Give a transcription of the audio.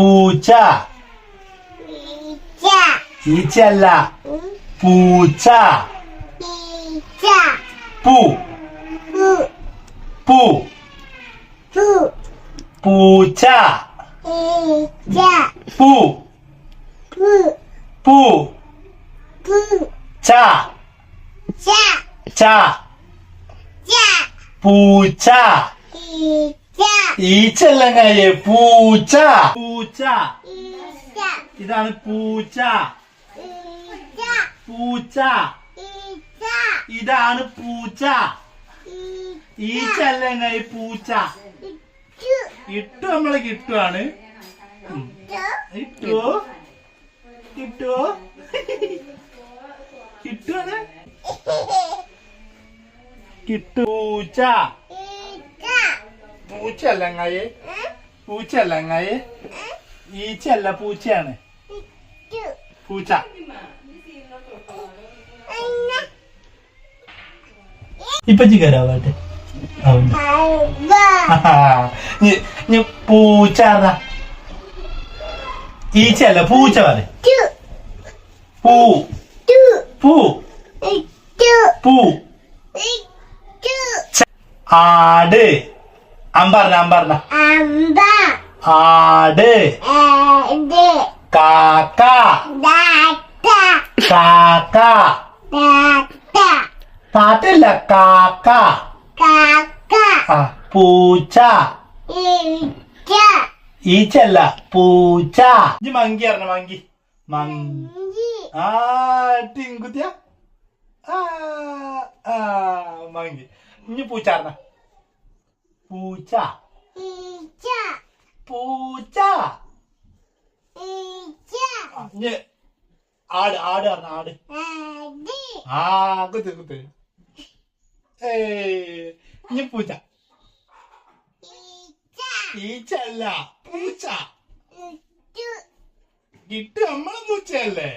പൂച്ച. ഈച്ച ഈച്ചയല്ല പൂച്ച. പൂ. പു. പൂച്ച. പൂ. പു. ച. ച. പൂച്ച. ഈച്ച ഈച്ചല്ലങ്ങയെ പൂച്ച. പൂച്ച. ഇതാണ് പൂച്ച. പൂച്ച. ഇതാണ് പൂച്ച. ഈച്ചല്ല ഈച്ചല്ലങ്ങയെ പൂച്ച. ഇട്ടു. നമ്മളെ കിട്ടുവാണ്. ഇട്ടു. കിട്ടു കിട്ടു കിട്ടു. പൂച്ച. പൂച്ചല്ലങ്ങയെ പൂച്ചല്ലങ്ങയെ ഈച്ചയല്ല പൂച്ചയാണ്. പൂച്ച. ഇപ്പൊ ചിക്കരാവട്ടെ പൂച്ച. ഈച്ചയല്ല പൂച്ച പറ പൂ. പൂ. പൂ. ആട്. അമ്പറഞ്ഞ അമ്പറഞ്ഞ അമ്പ ആട്. കാക്ക. പാട്ടില്ല കാക്ക. ദാത്ത താത്തല്ല കാക്ക. കാക്ക. ആ പൂച്ച. ഈച്ച. ഈച്ചല്ല പൂച്ച. ഇജ്ജ് മങ്കി അറിഞ്ഞ മങ്കി. മങ്കി. ആട്ടിൻകുത്തിയ ആ ടിങ്കുത്തിയ. ആ ആ മങ്കി. ഇനി പൂച്ച പറഞ്ഞ. പൂച്ച. ഈച്ച പൂച്ച. ഈച്ച ഇനി ആട് ആട് പറഞ്ഞ ആട്. ആടി. ആ കുത്ത് കുത്ത് ഏ ഇനി പൂച്ച. ഈച്ച. ഈച്ചല്ല പൂച്ച. ഇട്ട് നമ്മളെ പൂച്ചയല്ലേ?